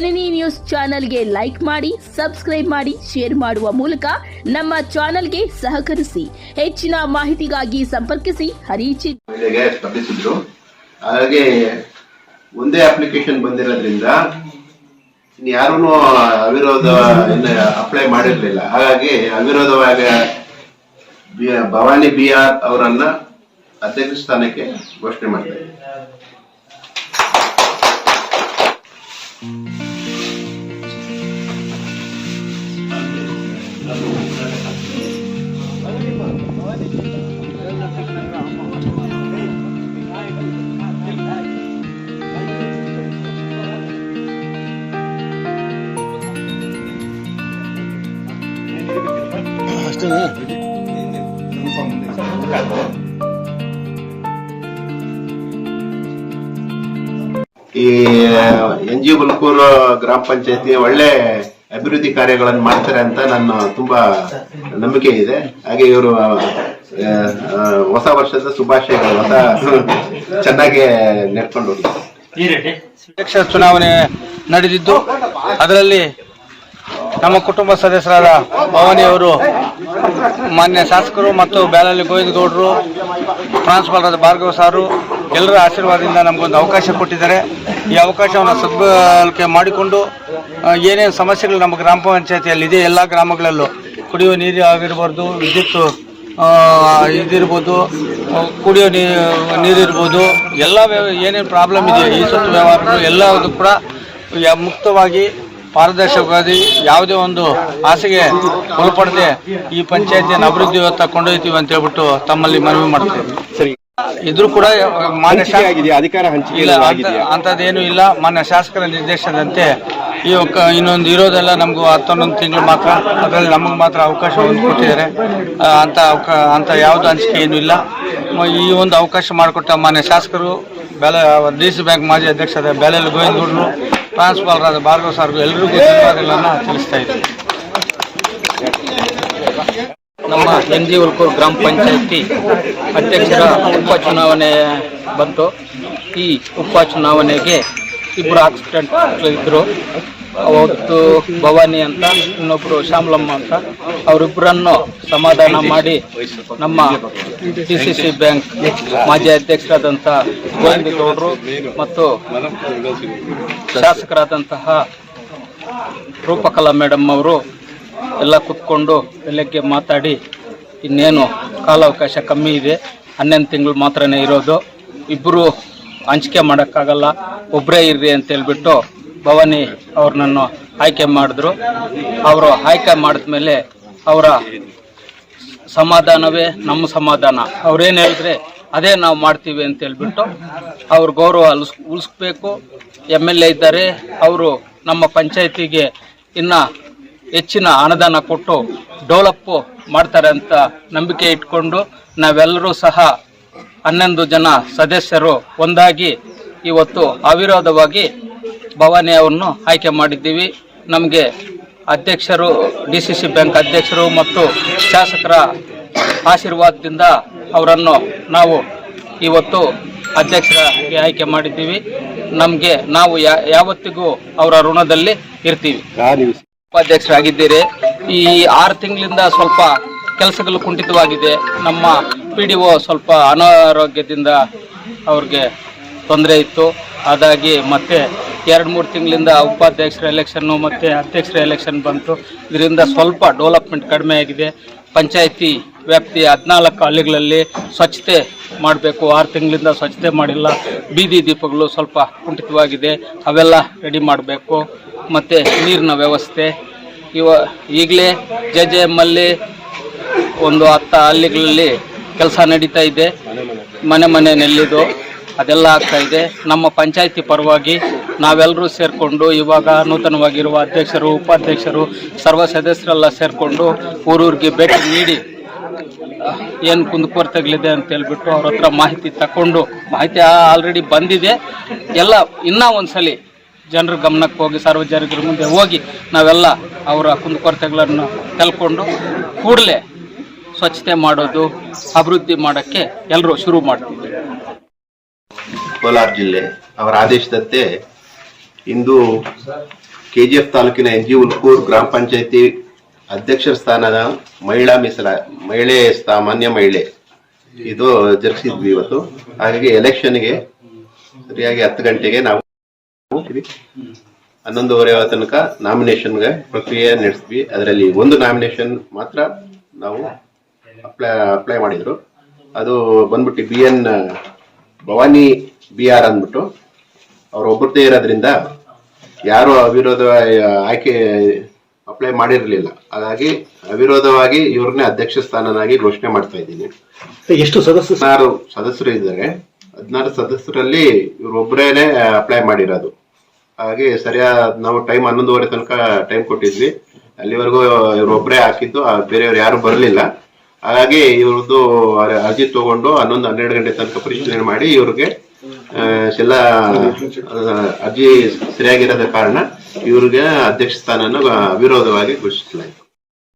ಜನನಿ news ಚಾನೆಲ್ಗೆ like ಮಾಡಿ, subscribe ಮಾಡಿ, ಶೇರ್ ಮಾಡುವ ಮೂಲಕ ನಮ್ಮ ಚಾನೆಲ್ಗೆ ಸಹಕರಿಸಿ, ಹೆಚ್ಚಿನ ಮಾಹಿತಿಗಾಗಿ ಸಂಪರ್ಕಿಸಿ ಹರಿಚಿ ಹಾಗೆ ಒಂದೇ ಅಪ್ಲಿಕೇಶನ್ ಬಂದಿರೋದ್ರಿಂದ ಯಾರೂ ಅವಿರೋಧ ಅಪ್ಲೈ ಮಾಡಿರ್ಲಿಲ್ಲ. ಹಾಗಾಗಿ ಅವಿರೋಧವಾಗಿ ಭವಾನಿ ಬಿ ಆರ್ ಅವರನ್ನ ಅಧ್ಯಕ್ಷ ಸ್ಥಾನಕ್ಕೆ ಘೋಷಣೆ ಮಾಡಿದ್ದಾರೆ ಈ ಎನ್ ಜಿ ಬಲ್ಕೂರು ಗ್ರಾಮ ಪಂಚಾಯತಿ ಒಳ್ಳೆ ಅಭಿವೃದ್ಧಿ ಕಾರ್ಯಗಳನ್ನು ಮಾಡ್ತಾರೆ ಅಂತ ನನ್ನ ತುಂಬಾ ನಂಬಿಕೆ ಇದೆ ಹಾಗೆ ಇವರು ಹೊಸ ವರ್ಷದ ಶುಭಾಶಯಗಳು ಹೊಸ ಚೆನ್ನಾಗಿ ನಡ್ಕೊಂಡು ಹೋಗಿ ಅಧ್ಯಕ್ಷ ಚುನಾವಣೆ ನಡೆದಿದ್ದು ಅದರಲ್ಲಿ ನಮ್ಮ ಕುಟುಂಬ ಸದಸ್ಯರಾದ ಭವಾನಿಯವರು, ಮಾನ್ಯ ಶಾಸಕರು ಮತ್ತು ಬ್ಯಾಲಲ್ಲಿ ಗೋವಿಂದಗೌಡರು ಟ್ರಾನ್ಸ್ಫಾಲರಾದ ಭಾರ್ಗವ ಸಾರು, ಎಲ್ಲರ ಆಶೀರ್ವಾದದಿಂದ ನಮಗೊಂದು ಅವಕಾಶ ಕೊಟ್ಟಿದ್ದಾರೆ. ಈ ಅವಕಾಶವನ್ನು ಸದ್ಬಳಕೆ ಮಾಡಿಕೊಂಡು ಏನೇನು ಸಮಸ್ಯೆಗಳು ನಮ್ಮ ಗ್ರಾಮ ಪಂಚಾಯತಿಯಲ್ಲಿ ಇದೆ, ಎಲ್ಲ ಗ್ರಾಮಗಳಲ್ಲೂ ಕುಡಿಯುವ ನೀರು ಆಗಿರ್ಬಾರ್ದು ವಿದ್ಯುತ್ ಇದಿರ್ಬೋದು, ಕುಡಿಯೋ ನೀರು ನೀರಿರ್ಬೋದು ಎಲ್ಲ ಏನೇನು ಪ್ರಾಬ್ಲಮ್ ಇದೆ, ಈ ಸ್ವತ್ತು ವ್ಯವಹಾರಗಳು ಎಲ್ಲದೂ ಕೂಡ ಮುಕ್ತವಾಗಿ ಪಾರದರ್ಶಕವಾಗಿ ಯಾವುದೇ ಒಂದು ಆಸೆಗೆ ಒಳಪಡದೆ ಈ ಪಂಚಾಯತಿಯನ್ನು ಅಭಿವೃದ್ಧಿಯತ್ತ ಕೊಂಡೊಯ್ತೀವಿ ಅಂತ ಹೇಳ್ಬಿಟ್ಟು ತಮ್ಮಲ್ಲಿ ಮನವಿ ಮಾಡ್ತೀವಿ. ಸರಿ. ಇದ್ರೂ ಕೂಡ ಮಾನ್ಯ ಅಧಿಕಾರ ಹಂಚಿಕೆ ಇಲ್ಲ ಏನಾದ್ರು ಅಂತ- ಆಗಿದೆಯಾ? ಇಲ್ಲ. ಮಾನ್ಯ ಶಾಸಕರ ನಿರ್ದೇಶನದಂತೆ ಈ ಇನ್ನೊಂದು ಇರೋದೆಲ್ಲ ನಮಗೂ ಹತ್ತೊಂದೊಂದು ತಿಂಗಳು ಮಾತ್ರ. ಅದರಲ್ಲಿ ನಮಗೆ ಮಾತ್ರ ಅವಕಾಶ ಒಂದು ಕೊಟ್ಟಿದ್ದಾರೆ. ಅಂತ ಅವಕಾ ಅಂತ ಯಾವುದು ಹಂಚಿಕೆ ಏನು ಇಲ್ಲ. ಈ ಒಂದು ಅವಕಾಶ ಮಾಡಿಕೊಟ್ಟ ಮಾನ್ಯ ಶಾಸಕರು ಬೆಲೆ ಡಿ ಸಿ ಬ್ಯಾಂಕ್ ಮಾಜಿ ಅಧ್ಯಕ್ಷರಾದ ಗೋವಿಂದ್ ಗೋವಿಂದಗೌಡರು ಟ್ರಾನ್ಸ್ಫಾಲರಾದ ಭಾರ್ಗವ ಸಾರ್ಗೂ ಎಲ್ಲರಿಗೂ ಧನ್ಯವಾದಗಳನ್ನು ತಿಳಿಸ್ತಾ ಇದ್ದೀನಿ. ನಮ್ಮ ಎನ್ ಜಿ ಗ್ರಾಮ ಪಂಚಾಯತಿ ಅಧ್ಯಕ್ಷರ ಉಪಚುನಾವಣೆ ಬಂತು. ಈ ಉಪಚುನಾವಣೆಗೆ ಇಬ್ಬರು ಆಕ್ಸಿಡೆಂಟ್ ಇದ್ದರು ಅವತ್ತು ಭವಾನಿ ಅಂತ ಇನ್ನೊಬ್ಬರು ಶ್ಯಾಮಲಮ್ಮ ಅಂತ, ಅವರಿಬ್ಬರನ್ನು ಸಮಾಧಾನ ಮಾಡಿ ನಮ್ಮ ಡಿ ಸಿ ಸಿ ಬ್ಯಾಂಕ್ ಮಾಜಿ ಅಧ್ಯಕ್ಷರಾದಂಥ ಗೋವಿಂದಗೌಡರು ಮತ್ತು ಶಾಸಕರಾದಂತಹ ರೂಪಕಲಾ ಮೇಡಮ್ ಅವರು ಎಲ್ಲ ಕುತ್ಕೊಂಡು ಬೆಳಗ್ಗೆ ಮಾತಾಡಿ, ಇನ್ನೇನು ಕಾಲಾವಕಾಶ ಕಮ್ಮಿ ಇದೆ, ಹನ್ನೊಂದು ತಿಂಗಳು ಮಾತ್ರನೇ ಇರೋದು ಇಬ್ಬರು ಹಂಚಿಕೆ ಮಾಡೋಕ್ಕಾಗಲ್ಲ ಒಬ್ಬರೇ ಇರ್ರಿ ಅಂತ ಹೇಳ್ಬಿಟ್ಟು ಭವಾನಿ ಅವ್ರನ್ನು ಆಯ್ಕೆ ಮಾಡಿದ್ರು. ಅವರು ಆಯ್ಕೆ ಮಾಡಿದ್ಮೇಲೆ ಅವರ ಸಮಾಧಾನವೇ ನಮ್ಮ ಸಮಾಧಾನ. ಅವ್ರೇನು ಹೇಳಿದ್ರೆ, ಅದೇ ನಾವು ಮಾಡ್ತೀವಿ ಅಂತ ಹೇಳ್ಬಿಟ್ಟು ಅವ್ರ ಗೌರವ ಅಲ್ಸ್ ಉಳಿಸ್ಬೇಕು ಎಂ ಎಲ್ ಎ ಇದ್ದಾರೆ. ಅವರು ನಮ್ಮ ಪಂಚಾಯತಿಗೆ ಇನ್ನು ಹೆಚ್ಚಿನ ಅನುದಾನ ಕೊಟ್ಟು ಡೆವಲಪ್ ಮಾಡ್ತಾರೆ ಅಂತ ನಂಬಿಕೆ ಇಟ್ಕೊಂಡು ನಾವೆಲ್ಲರೂ ಸಹ ಹನ್ನೊಂದು ಜನ ಸದಸ್ಯರು ಒಂದಾಗಿ ಇವತ್ತು ಅವಿರೋಧವಾಗಿ ಭವಾನಿ ಅವ್ರನ್ನು ಆಯ್ಕೆ ಮಾಡಿದ್ದೀವಿ. ನಮಗೆ ಅಧ್ಯಕ್ಷರು ಡಿ ಸಿ ಸಿ ಬ್ಯಾಂಕ್ ಅಧ್ಯಕ್ಷರು ಮತ್ತು ಶಾಸಕರ ಆಶೀರ್ವಾದದಿಂದ ಅವರನ್ನು ನಾವು ಇವತ್ತು ಅಧ್ಯಕ್ಷರಾಗಿ ಆಯ್ಕೆ ಮಾಡಿದ್ದೀವಿ. ನಮಗೆ ನಾವು ಯಾ ಯಾವತ್ತಿಗೂ ಅವರ ಋಣದಲ್ಲಿ ಇರ್ತೀವಿ. ಉಪಾಧ್ಯಕ್ಷರಾಗಿದ್ದೀರಿ. ಈ ಆರು ತಿಂಗಳಿಂದ ಸ್ವಲ್ಪ ಕೆಲಸಗಳು ಕುಂಠಿತವಾಗಿದೆ. ನಮ್ಮ ಪಿ ಡಿ ಒ ಸ್ವಲ್ಪ ಅನಾರೋಗ್ಯದಿಂದ ಅವ್ರಿಗೆ ತೊಂದರೆ ಇತ್ತು. ಅದಾಗಿ ಮತ್ತೆ ಎರಡು ಮೂರು ತಿಂಗಳಿಂದ ಉಪಾಧ್ಯಕ್ಷರ ಎಲೆಕ್ಷನ್ನು ಮತ್ತು ಅಧ್ಯಕ್ಷರ ಎಲೆಕ್ಷನ್ ಬಂತು. ಇದರಿಂದ ಸ್ವಲ್ಪ ಡೆವಲಪ್ಮೆಂಟ್ ಕಡಿಮೆ ಆಗಿದೆ. ಪಂಚಾಯಿತಿ ವ್ಯಾಪ್ತಿಯ ಹದಿನಾಲ್ಕು ಹಳ್ಳಿಗಳಲ್ಲಿ ಸ್ವಚ್ಛತೆ ಮಾಡಬೇಕು. ಆರು ತಿಂಗಳಿಂದ ಸ್ವಚ್ಛತೆ ಮಾಡಿಲ್ಲ. ಬೀದಿ ದೀಪಗಳು ಸ್ವಲ್ಪ ಕುಂಠಿತವಾಗಿದೆ. ಅವೆಲ್ಲ ರೆಡಿ ಮಾಡಬೇಕು. ಮತ್ತು ನೀರಿನ ವ್ಯವಸ್ಥೆ. ಇವ ಈಗಲೇ ಜೆ ಜೆ ಎಮ್ಮಲ್ಲಿ ಒಂದು ಹತ್ತು ಹಳ್ಳಿಗಳಲ್ಲಿ ಕೆಲಸ ನಡೀತಾ ಇದೆ. ಮನೆ ಮನೆ ನೆಲ್ಲಿದು ಅದೆಲ್ಲ ಆಗ್ತಾ ಇದೆ. ನಮ್ಮ ಪಂಚಾಯಿತಿ ಪರವಾಗಿ ನಾವೆಲ್ಲರೂ ಸೇರಿಕೊಂಡು ಇವಾಗ ನೂತನವಾಗಿರುವ ಅಧ್ಯಕ್ಷರು, ಉಪಾಧ್ಯಕ್ಷರು, ಸರ್ವ ಸದಸ್ಯರೆಲ್ಲ ಸೇರಿಕೊಂಡು ಊರೂರಿಗೆ ಭೇಟಿ ನೀಡಿ, ಏನು ಕುಂದುಕೊರತೆಗಳಿದೆ ಅಂತ ಹೇಳ್ಬಿಟ್ಟು ಅವ್ರ ಹತ್ರ ಮಾಹಿತಿ ತಗೊಂಡು ಮಾಹಿತಿ ಆಲ್ರೆಡಿ ಬಂದಿದೆ. ಎಲ್ಲ ಇನ್ನೂ ಒಂದ್ಸಲಿ ಜನರ ಗಮನಕ್ಕೆ ಹೋಗಿ, ಸಾರ್ವಜನಿಕರ ಮುಂದೆ ಹೋಗಿ ನಾವೆಲ್ಲ ಅವರ ಕುಂದುಕೊರತೆಗಳನ್ನು ತೆಲ್ಕೊಂಡು ಕೂಡಲೇ ಸ್ವಚ್ಛತೆ ಮಾಡೋದು, ಅಭಿವೃದ್ಧಿ ಮಾಡೋಕ್ಕೆ ಎಲ್ಲರೂ ಶುರು ಮಾಡ್ತೀವಿ. ಕೋಲಾರ ಜಿಲ್ಲೆ ಅವರ ಆದೇಶದಂತೆ ಇಂದು ಕೆಜಿಎಫ್ ತಾಲೂಕಿನ ಎನ್ ಜಿ ಉಲ್ಕೂರ್ ಗ್ರಾಮ ಪಂಚಾಯತಿ ಅಧ್ಯಕ್ಷರ ಸ್ಥಾನದ ಮಹಿಳಾ ಮೀಸಲ ಮಹಿಳೆ ಸಾಮಾನ್ಯ ಮಹಿಳೆ. ಇದು ಜರುಗಿಸಿದ್ವಿ ಇವತ್ತು. ಹಾಗಾಗಿ ಎಲೆಕ್ಷನ್ಗೆ ಸರಿಯಾಗಿ ಹತ್ತು ಗಂಟೆಗೆ ನಾವು ಹನ್ನೊಂದುವರೆ ತನಕ ನಾಮಿನೇಷನ್ಗೆ ಪ್ರಕ್ರಿಯೆ ನಡೆಸಿದ್ವಿ. ಅದರಲ್ಲಿ ಒಂದು ನಾಮಿನೇಷನ್ ಮಾತ್ರ ನಾವು ಅಪ್ಲೈ ಅಪ್ಲೈ ಮಾಡಿದ್ರು. ಅದು ಬಂದ್ಬಿಟ್ಟು B N Bhavani B R ಅಂದ್ಬಿಟ್ಟು ಅವ್ರು ಒಬ್ಬರದೇ ಇರೋದ್ರಿಂದ ಯಾರು ಅವಿರೋಧ ಆಯ್ಕೆ ಅಪ್ಲೈ ಮಾಡಿರಲಿಲ್ಲ. ಹಾಗಾಗಿ ಅವಿರೋಧವಾಗಿ ಇವ್ರನ್ನೇ ಅಧ್ಯಕ್ಷ ಸ್ಥಾನನಾಗಿ ಘೋಷಣೆ ಮಾಡ್ತಾ ಇದ್ದೀನಿ. ಎಷ್ಟು ಸದಸ್ಯರು ಹದಿನಾರು ಸದಸ್ಯರು ಇದ್ದಾರೆ. ಹದಿನಾರು ಸದಸ್ಯರಲ್ಲಿ ಇವ್ರೊಬ್ಬರೇನೆ ಅಪ್ಲೈ ಮಾಡಿರೋದು. ಹಾಗೆ ಸರಿಯಾದ ನಾವು ಟೈಮ್ ಹನ್ನೊಂದುವರೆ ತನಕ ಟೈಮ್ ಕೊಟ್ಟಿದ್ವಿ. ಅಲ್ಲಿವರೆಗೂ ಇವ್ರೊಬ್ಬರೇ ಹಾಕಿದ್ದು ಬೇರೆಯವ್ರು ಯಾರು ಬರಲಿಲ್ಲ. ಹಾಗಾಗಿ ಇವ್ರದ್ದು ಅರ್ಜಿ ತಗೊಂಡು ಹನ್ನೊಂದು ಹನ್ನೆರಡು ಗಂಟೆ ತನಕ ಪರಿಶೀಲನೆ ಮಾಡಿ ಇವ್ರಿಗೆ ಎಲ್ಲ ಅರ್ಜಿ ಸರಿಯಾಗಿರದ ಕಾರಣ ಇವ್ರಿಗೆ ಅಧ್ಯಕ್ಷ ಸ್ಥಾನನ ಅವಿರೋಧವಾಗಿ ಘೋಷಿಸಲಾಯಿತು.